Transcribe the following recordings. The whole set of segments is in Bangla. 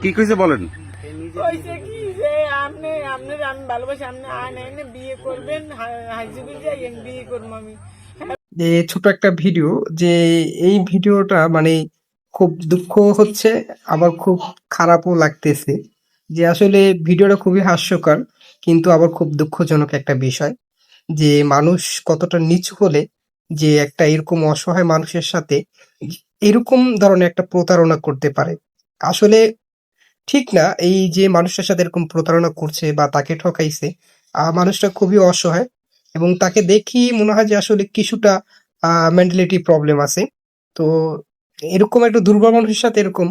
কি কইছে বলেন? কইছে কি যে আপনি আপনার আমি ভালোবাসি আপনি আয় বিয়ে করবেন হাইজুবিল যাই বিয়ে করব আমি। ছোট একটা ভিডিও যে এই ভিডিওটা মানে খুব দুঃখ হচ্ছে আবার খুব খারাপও লাগতেছে যে আসলে ভিডিওটা খুবই হাস্যকর কিন্তু আবার খুব দুঃখজনক একটা বিষয় যে মানুষ কতটা নিচু হলে যে একটা এরকম অসহায় মানুষের সাথে এরকম ধরনের একটা প্রতারণা করতে পারে। আসলে ঠিক না এই যে মানুষটার সাথে এরকম প্রতারণা করছে বা তাকে ঠকাইছে আহ, মানুষটা খুবই অসহায় এবং তাকে দেখি মনে হয় যে আসলে কিছুটা মেন্টালিটি প্রবলেম আছে। তো এরকম একটা দুর্বল মানুষের সাথে এরকম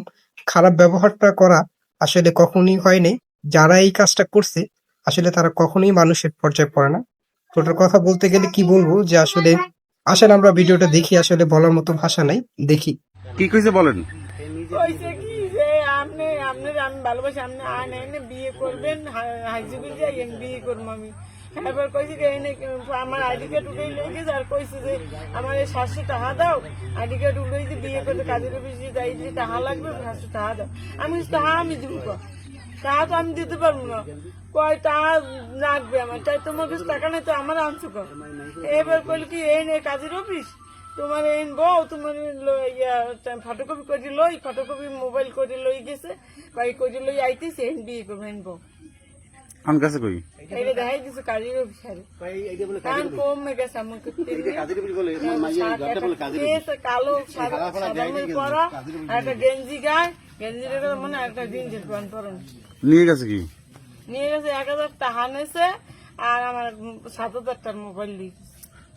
খারাপ ব্যবহারটা করা আসলে কখনোই হয়নি যারা এই কাজটা করছে আসলে তারা কখনোই মানুষের পর্যায়ে পড়ে না। ওটার কথা বলতে গেলে কি বলব যে আসলে আসলে আমরা ভিডিওটা দেখি আসলে বলার মতো ভাষা নাই দেখি। কি কইছে বলেন? আপনি আপনার আমি ভালোবাসি আপনি আয় নাই না বিয়ে করবেন হাইজুবিল যাই বিয়ে করব আমি। এবার কইছে যে এই নে, আমার আইডি কার্ড উঠেই লেগেছে আর কইছে যে আমার এই সাতশো টাকা দাও। আইডি কার্ড উঠেই যে বিয়ে করতে কাজের অফিসে যাই যে টাকা লাগবে সাতশো টাকা দাও। আমি টাকা আমি দিব। টাকা তো আমি দিতে পারব না। কয় টাকা লাগবে আমার। তাই তোমার কাছে টাকা নেই তো আমার আনছো এবার কইল কি এই নে কাজের অফিস? তোমার এন বউ তোমার ফটোকপি করে লই ফটোকপি মোবাইল করে লই গেছে কই করে লই আইতেছে এন বিয়ে করব এন বউ। কাছে কই? এটা দেখাই দিছে কাজের অফিসারে। কান কমে গেছে আমাকে। কেসে কালো সাদা সাদা পরা একটা গেঞ্জি গায়ে গেঞ্জির মানে একটা জিন্সের প্যান্ট পরন নিয়ে গেছে কি? নিয়ে গেছে এক হাজার টাকা নেছে আর আমার সাত হাজার টাকার মোবাইল দিয়েছে।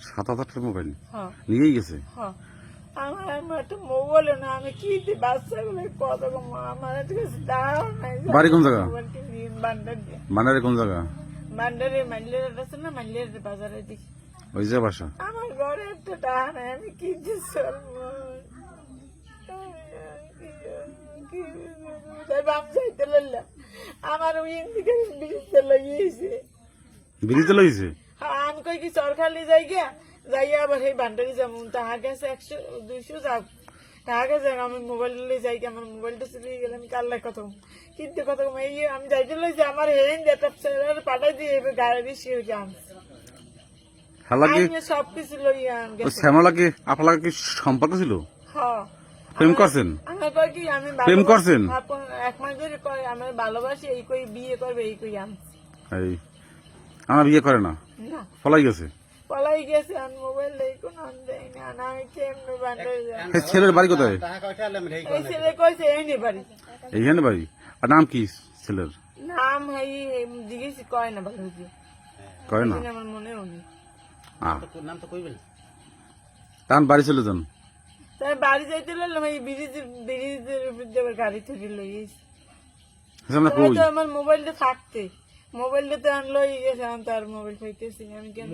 সাত হাজার টাকার মোবাইল হ্যাঁ। নিয়েই গেছে। হ্যাঁ। আমার একটা মোবাইল না আমি কি দিই বাচ্চাগুলো কত রকম আমার নাই। বাড়ি কোন জায়গা? বান্ডার কোন জায়গা? বান্ডারে মাইলের আছে না? বাজারে ওই যে বাসা। আমার ঘরে একটা টাকা নাই আমি কি আমার ওই দিকে লাগিয়েছে। হ্যাঁ আমি কই কি সরকারি যাই গিয়া? যাইয়া আবার সেই বান্ডারি যাব তাহা গেছে একশো দুইশো যাও তাহা গেছে আমি মোবাইল লই যাই গিয়া আমার মোবাইলটা চলে গেলে আমি কার লাই কত কিন্তু কত এই আমি যাইতে লইছি আমার হেরেন যেটা ছেলের পাঠাই দিয়ে এবার গাড়ি হয়ে যাম হালাকি আমি কিছু লইয়া ওই গেছে। আপনার কি সম্পর্ক ছিল হ্যাঁ প্রেম করছেন কি প্রেম করছেন? এক মাস ধরে কয় আমার ভালোবাসি এই কই বিয়ে করবে এই কই আম আমার বিয়ে করে না? ফলাই গেছে? পলাই গেছে আর মোবাইল নেই কোন আন দেয় না। না আমি কেমনে বান্ডারি যাম ছেলের বাড়ি কোথায়? এই ছেলে কইছে এই নে বাড়ি। এইখানে বাড়ি? আর নাম কি ছেলের? নাম হেই জিজ্ঞেস কয় না ভালো কয় না? আমার মনে নেই। আহ। তার বাড়ি চলে যান। তাই বাড়ি যাইতে লাগলাম এই ব্রিজের ব্রিজের উপর দিয়ে গাড়ি থেকে লই গেছি আমরা কই তো আমার মোবাইলটা থাকতে। মোবাইলটা তো আনলো গেছে আমি তার মোবাইল পাইতেছি আমি কেন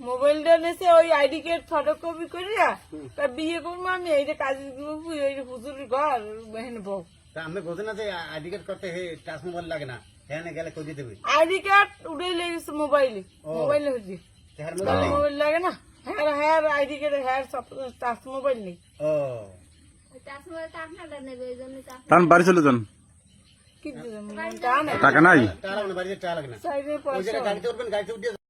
মোবাইলটা নেছে ওই আইডি কার্ড ফটোকপি করিয়া তা বিয়ে করব আমি এইটা কাজে দিব এই হুজুরের ঘর হেন বউ। তা আমি বোঝে না যে আইডি কার্ড করতে হে টাচ মোবাইল লাগে না হ্যাঁ গেলে কই দিতে আইডি কার্ড উঠে লেগেছে মোবাইলে মোবাইলে তেহার মোবাইল মোবাইল লাগে না হ্যাঁ হ্যাঁ আইডি কার্ড হ্যাঁ সব টাচ মোবাইল নেই। ও। তার বাড়ি চলে যান কি দিলাম টাকা নেই টাকা নাই। টাকা বাড়িতে টাকা লাগে না। সাইডে ওই পয়সা জায়গায় গাড়িতে উঠবেন গাড়িতে উঠে